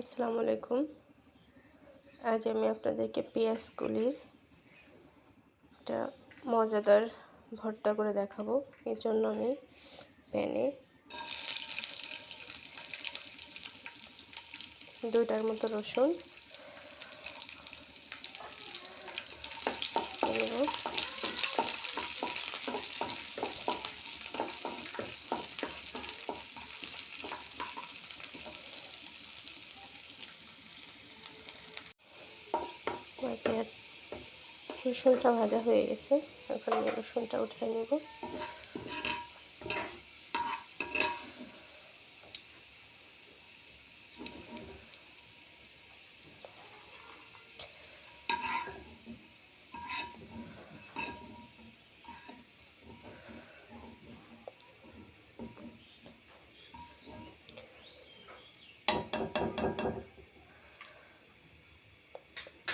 আসসালামু আলাইকুম। আজ আমি আপনাদেরকে পেঁয়াজ পেঁয়াজগুলির একটা মজাদার ভর্তা করে দেখাবো। এর জন্য আমি প্যানে দুইটার মতো রসুন নেব আমার পেঁয়াজ রসুনটা ভাজা হয়ে গেছে। এখন আমি রসুনটা উঠিয়ে নেব।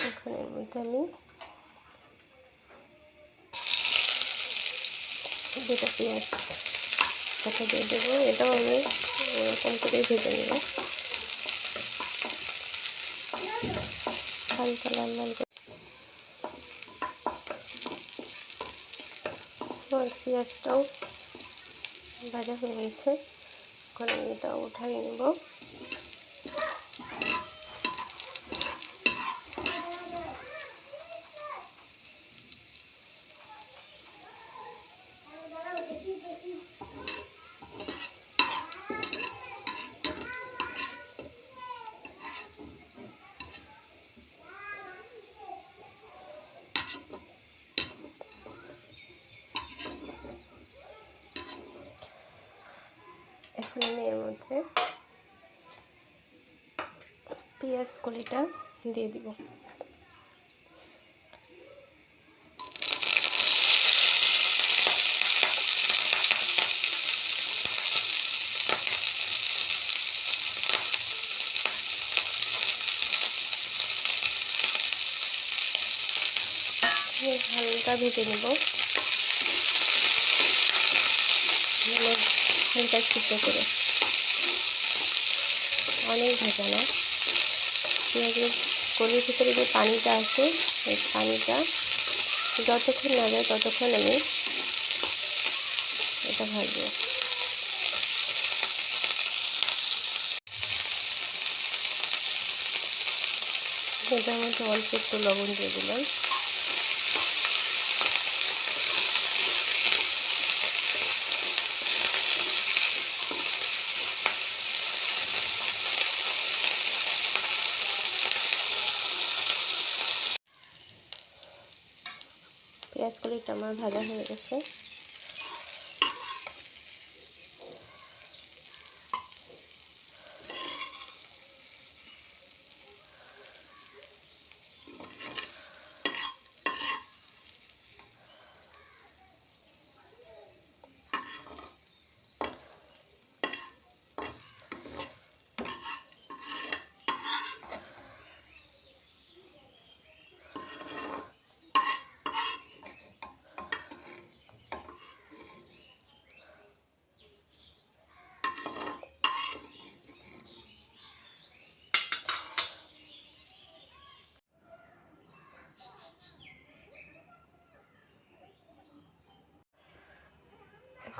এখন এর আমি দুটো পেঁয়াজ সাথে দিয়ে দেবো, এটাও আমি এরকম করে ভেজে নেব। হালকা লাল লাল করে। পেঁয়াজটাও ভাজা হয়ে গেছে। এখন আমি এটা উঠাই নেব এখন আমি এর মধ্যে পেঁয়াজ কলিটা দিয়ে দিব। হালকা ভেজে নেব। মুখটা সিদ্ধ করে। অনেক ভেজা না। পেঁয়াজের কলির ভিতরে যে পানিটা আছে, এই পানিটা যতক্ষণ না যায় ততক্ষণ আমি এটা ভাজবো। এটার মধ্যে অল্প একটু লবণ দিয়ে দিলাম। পেঁয়াজগুলিটা আমার ভাজা হয়ে গেছে।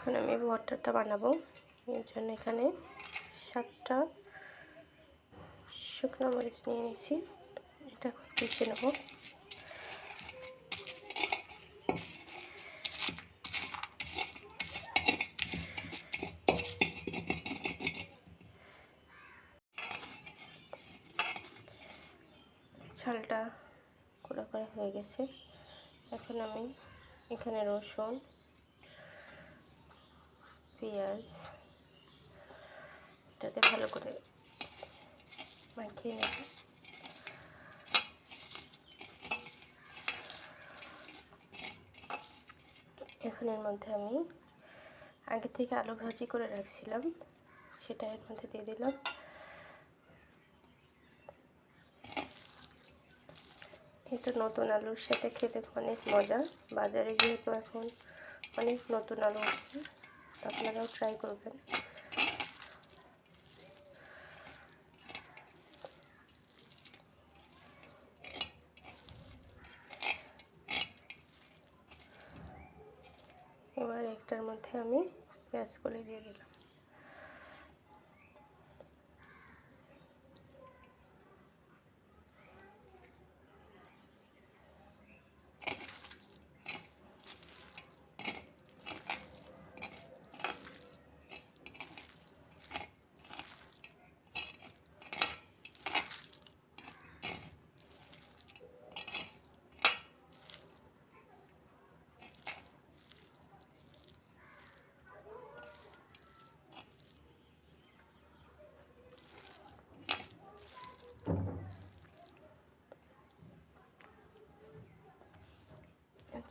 এখন আমি ভর্তাটা বানাবো। এর জন্য এখানে সাতটা শুকনো মরিচ নিয়ে নিয়েছি। এটা পিছিয়ে নেব। ছালটা কোড়া করে হয়ে গেছে। এখন আমি এখানে রসুন পেঁয়াজ, এটাতে ভালো করে মাখিয়ে নেব। এখন এর মধ্যে আমি আগে থেকে আলু ভাজি করে রাখছিলাম, সেটা এর মধ্যে দিয়ে দিলাম। এটা নতুন আলুর সাথে খেতে অনেক মজা, বাজারে যেহেতু এখন অনেক নতুন আলু আসছে। আপনারাও ট্রাই করবেন। এবার একটার মধ্যে আমি পেঁয়াজ করে দিয়ে দিলাম।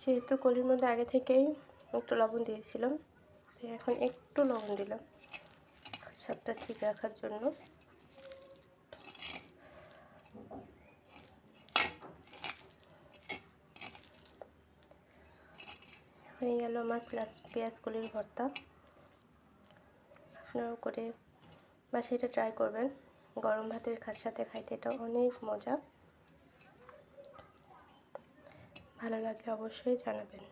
যেহেতু কলির মধ্যে আগে থেকেই একটু লবণ দিয়েছিলাম এখন একটু লবণ দিলাম। স্বাদটা ঠিক রাখার জন্য। হয়ে গেল আমার প্লাস পেঁয়াজ কলির ভর্তা। আপনারাও করে বাসায় এটা ট্রাই করবেন। গরম ভাতের খার সাথে খাইতে এটা অনেক মজা। ভালো লাগলে অবশ্যই জানাবেন।